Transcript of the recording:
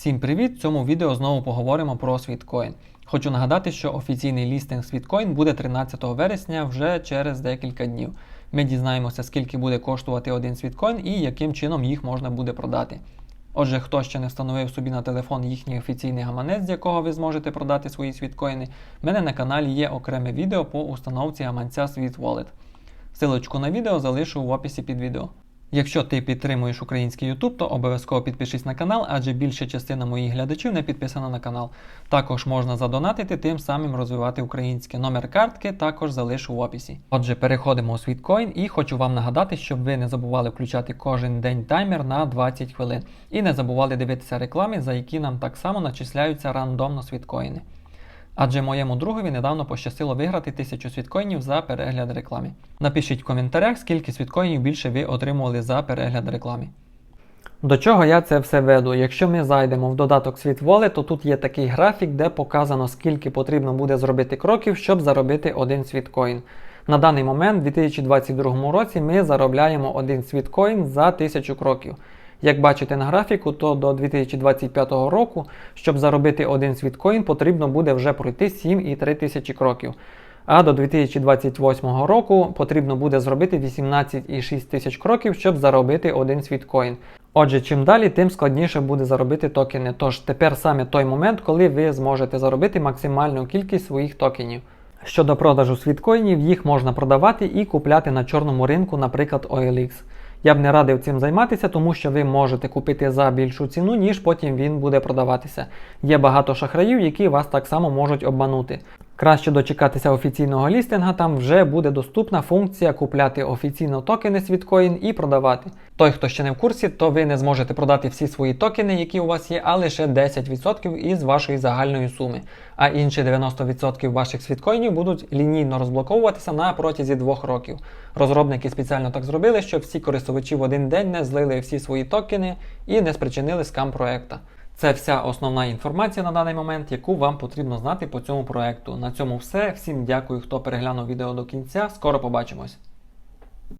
Всім привіт! В цьому відео знову поговоримо про Sweetcoin. Хочу нагадати, що офіційний лістинг Sweetcoin буде 13 вересня вже через декілька днів. Ми дізнаємося, скільки буде коштувати один Sweetcoin і яким чином їх можна буде продати. Отже, хто ще не встановив собі на телефон їхній офіційний гаманець, з якого ви зможете продати свої світкоїни, в мене на каналі є окреме відео по установці гаманця Sweet Wallet. Силочку на відео залишу в описі під відео. Якщо ти підтримуєш український YouTube, то обов'язково підпишись на канал, адже більша частина моїх глядачів не підписана на канал. Також можна задонатити, тим самим розвивати українське. Номер картки також залишу в описі. Отже, переходимо у Sweetcoin і хочу вам нагадати, щоб ви не забували включати кожен день таймер на 20 хвилин. І не забували дивитися реклами, за які нам так само начисляються рандомно світкоїни. Адже моєму другові недавно пощастило виграти 1000 світкоїнів за перегляд реклами. Напишіть в коментарях, скільки світкоїнів більше ви отримували за перегляд реклами. До чого я це все веду? Якщо ми зайдемо в додаток SweetWallet, то тут є такий графік, де показано, скільки потрібно буде зробити кроків, щоб заробити один світкоін. На даний момент, у 2022 році, ми заробляємо один світкоін за 1000 кроків. Як бачите на графіку, то до 2025 року, щоб заробити один світкоін, потрібно буде вже пройти 7,3 тисячі кроків. А до 2028 року потрібно буде зробити 18,6 тисяч кроків, щоб заробити один світкоін. Отже, чим далі, тим складніше буде заробити токени. Тож тепер саме той момент, коли ви зможете заробити максимальну кількість своїх токенів. Щодо продажу світкоїнів, їх можна продавати і купляти на чорному ринку, наприклад, OLX. Я б не радив цим займатися, тому що ви можете купити за більшу ціну, ніж потім він буде продаватися. Є багато шахраїв, які вас так само можуть обманути. Краще дочекатися офіційного лістинга, там вже буде доступна функція купляти офіційно токени Sweetcoin і продавати. Той, хто ще не в курсі, то ви не зможете продати всі свої токени, які у вас є, а лише 10% із вашої загальної суми. А інші 90% ваших світкоїнів будуть лінійно розблоковуватися на протязі двох років. Розробники спеціально так зробили, щоб всі користувачі в один день не злили всі свої токени і не спричинили скам проекта. Це вся основна інформація на даний момент, яку вам потрібно знати по цьому проекту. На цьому все. Всім дякую, хто переглянув відео до кінця. Скоро побачимось.